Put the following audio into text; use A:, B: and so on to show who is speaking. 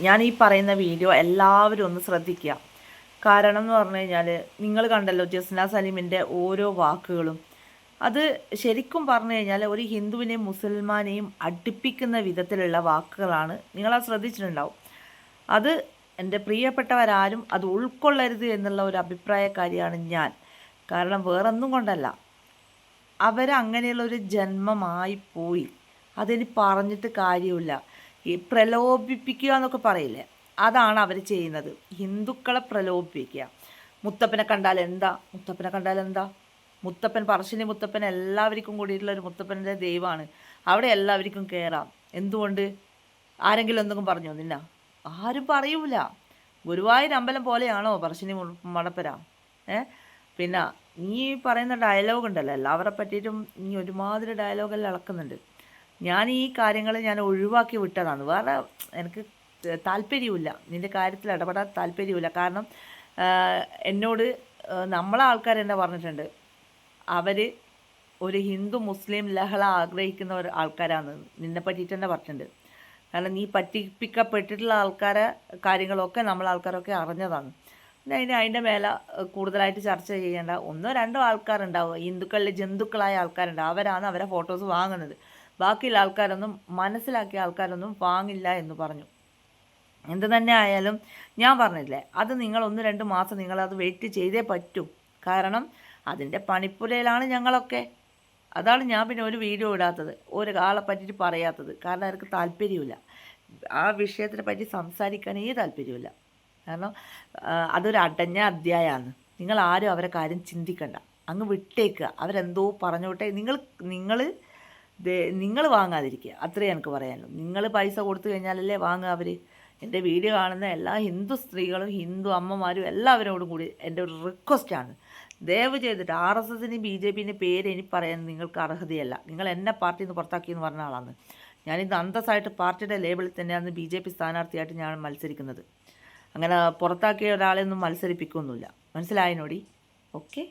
A: ഞാൻ ഈ പറയുന്ന വീഡിയോ എല്ലാവരും ഒന്ന് ശ്രദ്ധിക്കുക. കാരണം എന്ന് പറഞ്ഞു കഴിഞ്ഞാൽ നിങ്ങൾ കണ്ടല്ലോ ജസ്ന സലീമിന്റെ ഓരോ വാക്കുകളും. അത് ശരിക്കും പറഞ്ഞു കഴിഞ്ഞാൽ ഒരു ഹിന്ദുവിനെയും മുസൽമാനെയും അടുപ്പിക്കുന്ന വിധത്തിലുള്ള വാക്കുകളാണ്. നിങ്ങളത് ശ്രദ്ധിച്ചിട്ടുണ്ടാവും. അത് എന്റെ പ്രിയപ്പെട്ടവരാരും അത് ഉൾക്കൊള്ളരുത് എന്നുള്ള ഒരു അഭിപ്രായക്കാരിയാണ് ഞാൻ. കാരണം വേറൊന്നും കൊണ്ടല്ല. അവരങ്ങനെയുള്ളൊരു ജന്മമായി പോയി. അതിന് പറഞ്ഞിട്ട് കാര്യമില്ല. ഈ പ്രലോഭിപ്പിക്കുക എന്നൊക്കെ പറയില്ലേ? അതാണ് അവർ ചെയ്യുന്നത്. ഹിന്ദുക്കളെ പ്രലോഭിപ്പിക്കുക. മുത്തപ്പനെ കണ്ടാൽ എന്താ? മുത്തപ്പനെ കണ്ടാൽ എന്താ? മുത്തപ്പൻ പറശ്ശിനി മുത്തപ്പൻ എല്ലാവർക്കും കൂടിയിട്ടുള്ള ഒരു മുത്തപ്പന്റെ ദൈവമാണ്. അവിടെ എല്ലാവർക്കും കയറാം എന്തുകൊണ്ട്? ആരെങ്കിലും എന്തെങ്കിലും പറഞ്ഞു നിന്ന? ആരും പറയൂല. ഗുരുവായൂർ അമ്പലം പോലെയാണോ പറശ്ശിനി മടപ്പര? ഏ? പിന്നെ നീ പറയുന്ന ഡയലോഗ് ഉണ്ടല്ലോ എല്ലാവരെ പറ്റിയിട്ടും നീ ഒരുമാതിരി ഡയലോഗെല്ലാം ഇളക്കുന്നുണ്ട്. ഞാൻ ഈ കാര്യങ്ങൾ ഞാൻ ഒഴിവാക്കി വിട്ടതാണ്. വേറെ എനിക്ക് താല്പര്യമില്ല നിന്റെ കാര്യത്തിൽ ഇടപെടാൻ താല്പര്യമില്ല കാരണം എന്നോട് നമ്മളെ ആൾക്കാർ എന്നെ പറഞ്ഞിട്ടുണ്ട്. അവർ ഒരു ഹിന്ദു മുസ്ലിം ലഹള ആഗ്രഹിക്കുന്ന ഒരു ആൾക്കാരാണ്. നിന്നെ പറ്റിയിട്ട് തന്നെ പറഞ്ഞിട്ടുണ്ട്. കാരണം നീ പറ്റിപ്പിക്കപ്പെട്ടിട്ടുള്ള ആൾക്കാരെ കാര്യങ്ങളൊക്കെ നമ്മൾ ആൾക്കാരൊക്കെ അറിഞ്ഞതാണ്. അതിന് അതിന്റെ മേലെ കൂടുതലായിട്ട് ചർച്ച ചെയ്യേണ്ട ഒന്നോ രണ്ടോ ആൾക്കാരുണ്ടാവും ഹിന്ദുക്കളിലെ ജന്തുക്കളായ ആൾക്കാരുണ്ടാവും അവരാണ് അവരെ ഫോട്ടോസ് വാങ്ങുന്നത്. ബാക്കിയുള്ള ആൾക്കാരൊന്നും മനസ്സിലാക്കിയ ആൾക്കാരൊന്നും വാങ്ങില്ല എന്ന് പറഞ്ഞു. എന്ത് തന്നെ ആയാലും ഞാൻ പറഞ്ഞില്ലേ അത് നിങ്ങൾ ഒന്ന് രണ്ട് മാസം നിങ്ങളത് വെയിറ്റ് ചെയ്തേ പറ്റൂ. കാരണം അതിന്റെ പണിപ്പുരയിലാണ് ഞങ്ങളൊക്കെ. അതാണ് ഞാൻ പിന്നെ ഒരു വീഡിയോ ഇടാത്തത് ഒരു ആളെ പറ്റിയിട്ട് പറയാത്തത്. കാരണം അവർക്ക് താല്പര്യമില്ല. ആ വിഷയത്തിനെ പറ്റി സംസാരിക്കാനേ താല്പര്യമില്ല. കാരണം അതൊരു അടഞ്ഞ അധ്യായമാണ് നിങ്ങൾ ആരും അവരെ കാര്യം ചിന്തിക്കണ്ട. അങ്ങ് വിട്ടേക്കുക അവരെന്തോ പറഞ്ഞോട്ടെ. നിങ്ങൾ നിങ്ങൾ നിങ്ങൾ വാങ്ങാതിരിക്കുക. അത്രേ എനിക്ക് പറയാനുള്ളൂ. നിങ്ങൾ പൈസ കൊടുത്തു കഴിഞ്ഞാലല്ലേ വാങ്ങുക അവർ എന്റെ വീഡിയോ കാണുന്ന എല്ലാ ഹിന്ദു സ്ത്രീകളും ഹിന്ദു അമ്മമാരും എല്ലാവരോടും കൂടി എന്റെ ഒരു റിക്വസ്റ്റാണ് ദയവ് ചെയ്തിട്ട് ആർ എസ് എസിന് ബി ജെ പിന്റെ പേര് ഇനി പറയാൻ നിങ്ങൾക്ക് അർഹതയല്ല. നിങ്ങൾ എന്നെ പാർട്ടിയിൽ നിന്ന് പുറത്താക്കി എന്ന് പറഞ്ഞ ആളാണ്. ഞാനിത് അന്തസ്സായിട്ട് പാർട്ടിയുടെ ലേബിളിൽ തന്നെയാണ് ബി ജെ പി സ്ഥാനാർത്ഥിയായിട്ട് ഞാൻ മത്സരിക്കുന്നത്. അങ്ങനെ പുറത്താക്കിയ ഒരാളെ ഒന്നും മത്സരിപ്പിക്കൊന്നുമില്ല മനസ്സിലായനോടി? ഓക്കെ